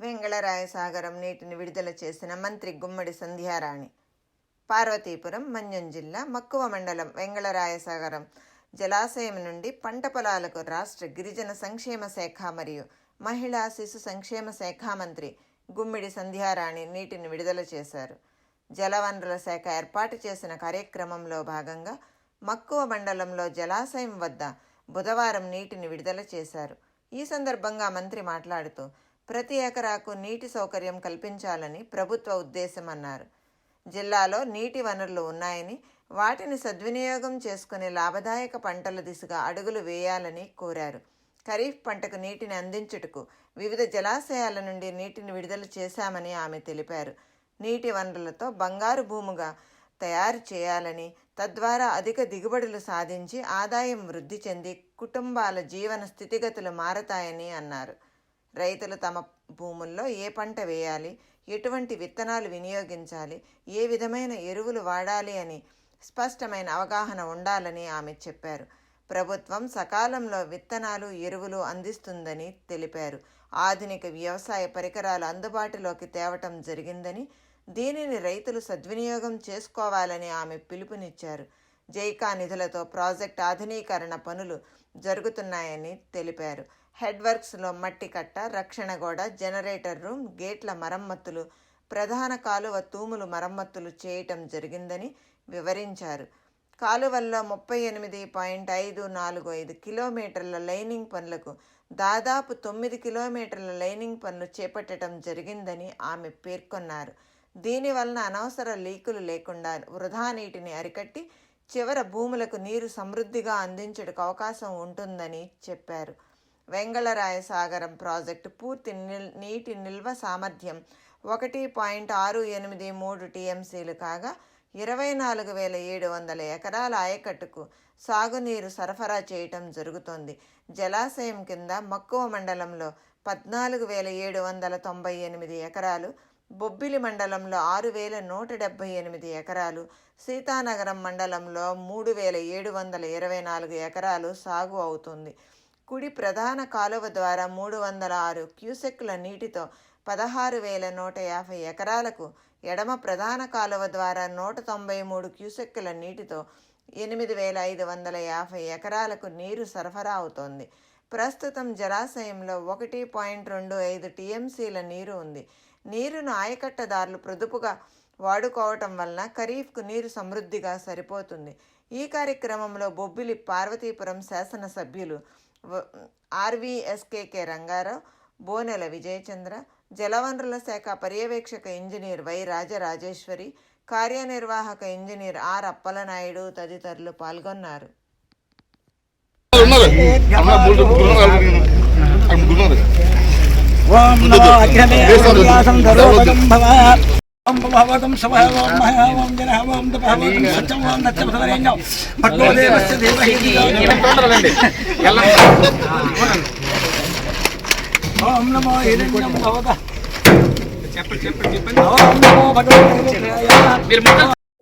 వెంగళరాయసాగరం నీటిని విడుదల చేసిన మంత్రి గుమ్మడి సంధ్యారాణి. పార్వతీపురం మన్యం జిల్లా మక్కువ మండలం వెంగళరాయసాగరం జలాశయం నుండి పంట పొలాలకు రాష్ట్ర గిరిజన సంక్షేమ శాఖ మరియు మహిళా శిశు సంక్షేమ శాఖ మంత్రి గుమ్మిడి సంధ్యారాణి నీటిని విడుదల చేశారు. జలవనరుల శాఖ ఏర్పాటు చేసిన కార్యక్రమంలో భాగంగా మక్కువ మండలంలో జలాశయం వద్ద బుధవారం నీటిని విడుదల చేశారు. ఈ సందర్భంగా మంత్రి మాట్లాడుతూ ప్రతి ఎకరాకు నీటి సౌకర్యం కల్పించాలని ప్రభుత్వ ఉద్దేశమన్నారు జిల్లాలో నీటి వనరులు ఉన్నాయని వాటిని సద్వినియోగం చేసుకుని లాభదాయక పంటల దిశగా అడుగులు వేయాలని కోరారు. ఖరీఫ్ పంటకు నీటిని అందించుటకు వివిధ జలాశయాల నుండి నీటిని విడుదల చేశామని ఆమె తెలిపారు. నీటి వనరులతో బంగారు భూముగా తయారు చేయాలని తద్వారా అధిక దిగుబడులు సాధించి ఆదాయం వృద్ధి చెంది కుటుంబాల జీవన స్థితిగతులు మారతాయని అన్నారు. రైతులు తమ భూముల్లో ఏ పంట వేయాలి? ఎటువంటి విత్తనాలు వినియోగించాలి? ఏ విధమైన ఎరువులు వాడాలి అని స్పష్టమైన అవగాహన ఉండాలని ఆమె చెప్పారు. ప్రభుత్వం సకాలంలో విత్తనాలు ఎరువులు అందిస్తుందని తెలిపారు. ఆధునిక వ్యవసాయ పరికరాలు అందుబాటులోకి తేవటం జరిగిందని దీనిని రైతులు సద్వినియోగం చేసుకోవాలని ఆమె పిలుపునిచ్చారు. జైకా నిధులతో ప్రాజెక్ట్ ఆధునీకరణ పనులు జరుగుతున్నాయని తెలిపారు. హెడ్ వర్క్స్లో మట్టి కట్ట రక్షణ గోడ జనరేటర్ రూమ్ గేట్ల మరమ్మతులు ప్రధాన కాలువ తూములు మరమ్మతులు చేయటం జరిగిందని వివరించారు. కాలువల్లో ముప్పై ఎనిమిది పాయింట్ ఐదు నాలుగు ఐదు కిలోమీటర్ల లైనింగ్ పనులకు దాదాపు తొమ్మిది కిలోమీటర్ల లైనింగ్ పనులు చేపట్టడం జరిగిందని ఆమె పేర్కొన్నారు. దీనివలన అనవసర లీకులు లేకుండా వృధా నీటిని అరికట్టి చివర భూములకు నీరు సమృద్ధిగా అందించడానికి అవకాశం ఉంటుందని చెప్పారు. వెంగళరాయసాగరం ప్రాజెక్టు పూర్తి నిల్ నీటి నిల్వ సామర్థ్యం ఒకటి పాయింట్ ఆరు ఎనిమిది మూడు టీఎంసీలు కాగా ఇరవై నాలుగు వేల ఏడు వందల ఎకరాల ఆయకట్టుకు సాగునీరు సరఫరా చేయటం జరుగుతోంది. జలాశయం కింద మక్కువ మండలంలో పద్నాలుగు వేల ఏడు వందల తొంభై ఎనిమిది ఎకరాలు బొబ్బిలి మండలంలో ఆరు వేల నూట డెబ్భై ఎనిమిది ఎకరాలు సీతానగరం మండలంలో మూడు వేల ఏడు వందల ఇరవై నాలుగు ఎకరాలు సాగు అవుతుంది. కుడి ప్రధాన కాలువ ద్వారా మూడు వందల ఆరు క్యూసెక్ల నీటితో పదహారు వేల నూట యాభై ఎకరాలకు ఎడమ ప్రధాన కాలువ ద్వారా నూట తొంభై మూడు క్యూసెక్కుల నీటితో ఎనిమిది వేల ఐదు వందల యాభై ఎకరాలకు నీరు సరఫరా అవుతోంది. ప్రస్తుతం జలాశయంలో ఒకటి పాయింట్ రెండు ఐదు టీఎంసీల నీరు ఉంది. నీరును ఆయకట్టదారులు ప్రొదుపుగా వాడుకోవటం వలన ఖరీఫ్కు నీరు సమృద్ధిగా సరిపోతుంది. ఈ కార్యక్రమంలో బొబ్బిలి పార్వతీపురం శాసనసభ్యులు ఆర్వీఎస్కేకే రంగారావు బోనెల విజయచంద్ర జలవనరుల శాఖ పర్యవేక్షక ఇంజనీర్ వై రాజరాజేశ్వరి కార్యనిర్వాహక ఇంజనీర్ ఆర్ అప్పలనాయుడు తదితరులు పాల్గొన్నారు. ఓం నమో అగ్రమే వ్యాసం ధరోపదం భవ ఓం భవతం శవః ఓం మహా ఓం జనః ఓం తపః ఓం సత్యం ఓం నత్యం సదరేణ్యం భగవో దేవస్య దేవహి ఓం నమో హిరణ్యం భవత చెప్పండి చెప్పండి చెప్పండి. ఓం నమో భగవతే రుద్రాయ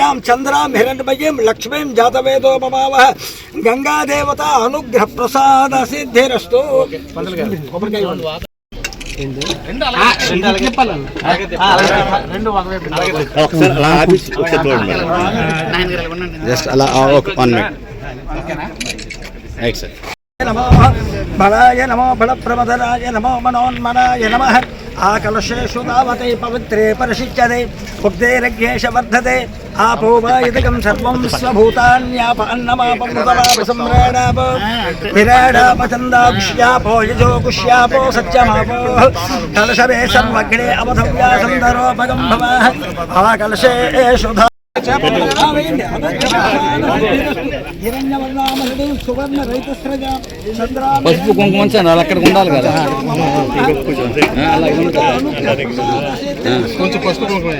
సువర్ణరహితస్రజాం చంద్రాం హిరణ్మయీం లక్ష్మీం జాతవేదో మమావహ. గంగాదేవత అనుగ్రహ ప్రసాద సిద్ధిరస్తు జస్ట్ అలా వన్ మినిట్. రైట్ సార్ బలాయ నమో బలప్రమదరాయ నమో మనోన్మనాయ నమ ఆకలశేషు తావతే పవిత్రే పరిశిచ్యతే ఉగ్ధేరఘ్యేష వర్ధతే ఆపో వాయుదకం సర్వం స్వభూతాన్యాప అన్నమాపమృతమాప సమ్రాడాప విరాడాప చందాకుష్యాపో యజోకుష్యాపో సత్యమాపో కలశవే సర్వగ్నే అవధవ్యాసందరోపగం భవ ఆకలశేషు హిరణ్యవర్ణామరుడు సువర్ణ రైతస్రజ పసుపు కుంకుమ అక్కడ ఉండాలి కదా కొంచెం పసుపు కుంకుమ.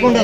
ఓం